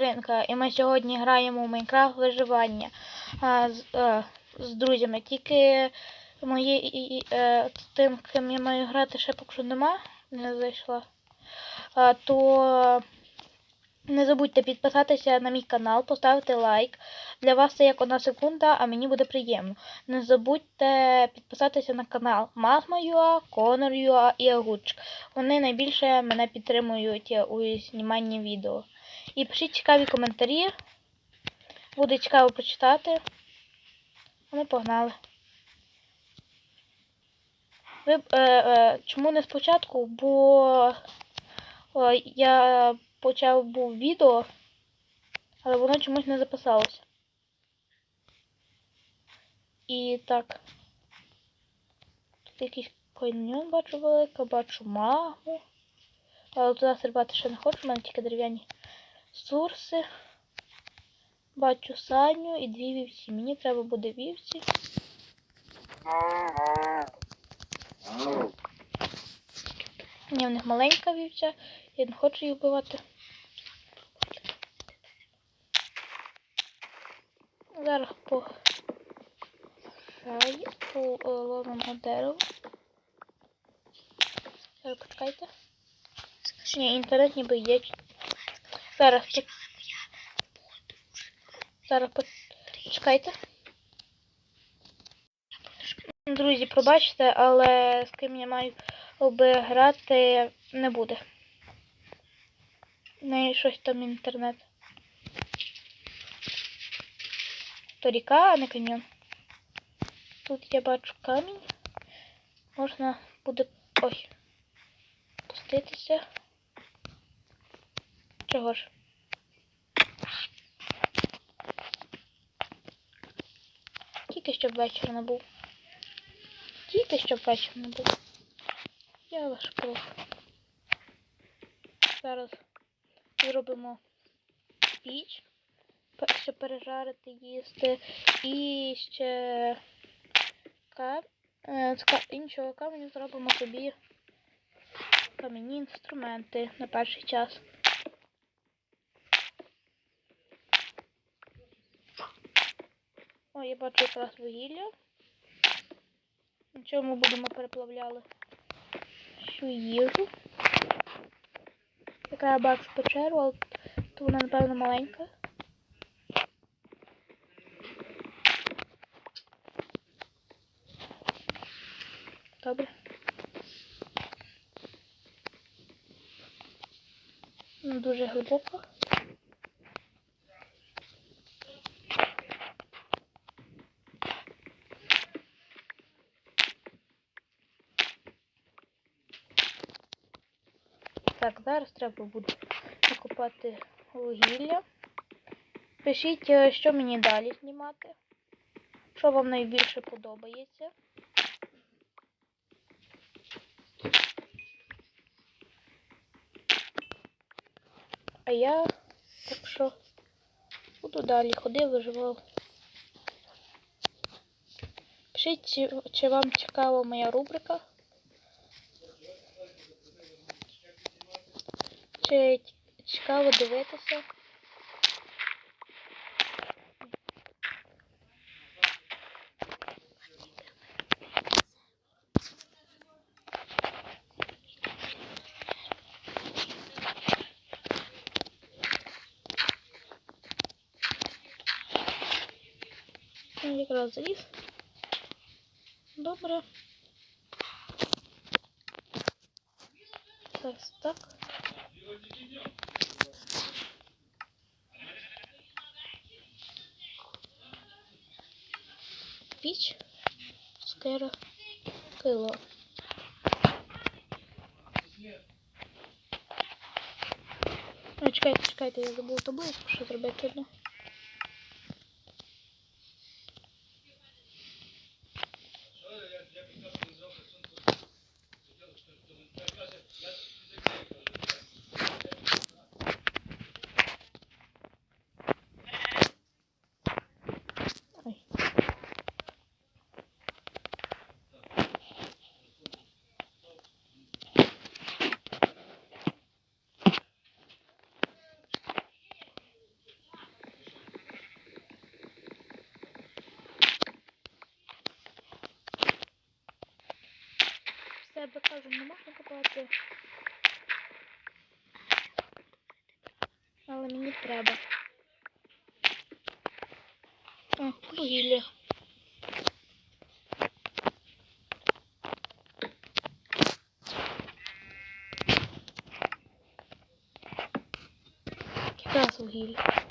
Ринка, і ми сьогодні граємо в Майнкрафт виживання а, з, е, з друзями. Тільки мої і- і, е, з тим, ким я маю грати, ще поки що нема, не зайшла. А, то не забудьте підписатися на мій канал, поставити лайк. Для вас це як одна секунда, а мені буде приємно. Не забудьте підписатися на канал Магма.ua, Conor.ua і Агучик. Вони найбільше мене підтримують у зніманні відео. І пишіть цікаві коментарі. Буде цікаво почитати. Ми погнали. Ви, е, е, чому не спочатку? Бо о, я почав був відео, але воно чомусь не записалося. І так. Тут якийсь каньйон бачу велика, бачу магу. Але туди стрибати ще не хочу, в мене тільки дерев'яні сурси. Бачу саню і дві вівці. Мені треба буде вівці. Ні, в них маленька вівця. Я не хочу їх вбивати. Зараз по шаї, поломимо дерево. Зараз почекайте. Ні, інтернет ніби є. Зараз по... Зараз почекайте. Друзі, пробачте, але з ким я маю би грати не буде. В неї щось там інтернет. То ріка, а не каньйон. Тут я бачу камінь. Можна буде... Ой. Пуститися. Чого ж? Тільки щоб вечір не був. Тільки щоб вечір не був. Я ваш проф. Зараз зробимо піч, щоб пережарити, їсти. І ще ка... е, іншого каменю зробимо собі кам'яні інструменти на перший час. Я бачу якраз вугілля. На чому будемо переплавляли всю їжу. Яка я бачу печеру, але то вона, напевно, маленька. Добре. Ну, дуже глибоко. Так, зараз треба буде накопати вугілля. Пишіть, е, що мені далі знімати. Що вам найбільше подобається. А я так що буду далі ходив, виживав. Пишіть, чи вам цікава моя рубрика. Чи цікаво дивитися? Якраз заліз. Добре. Так, так. Піч, скера, кило. Ну, чекайте, чекайте, я забув табличку, що зробити одну. Кажу, не можна копати. Але мені треба. О, вугілля. Якраз вугілля.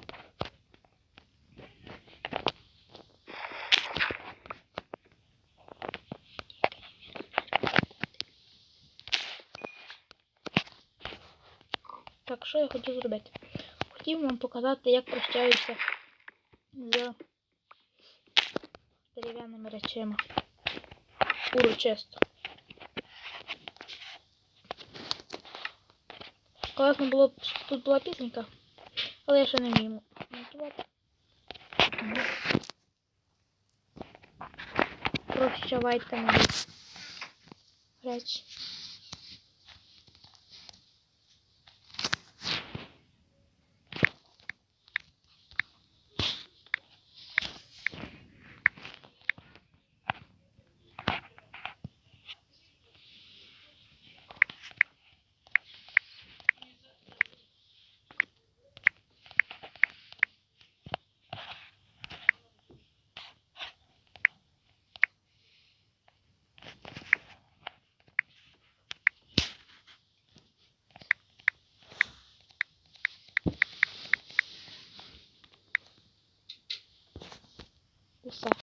Так, що я хотів зробити? Хотів вам показати, як прощаюся з дерев'яними речами. Урочисто. Класно було б, тут була пісенька, але я ще не вмію монтувати. Прощавайте мої речі. arkadaşlar.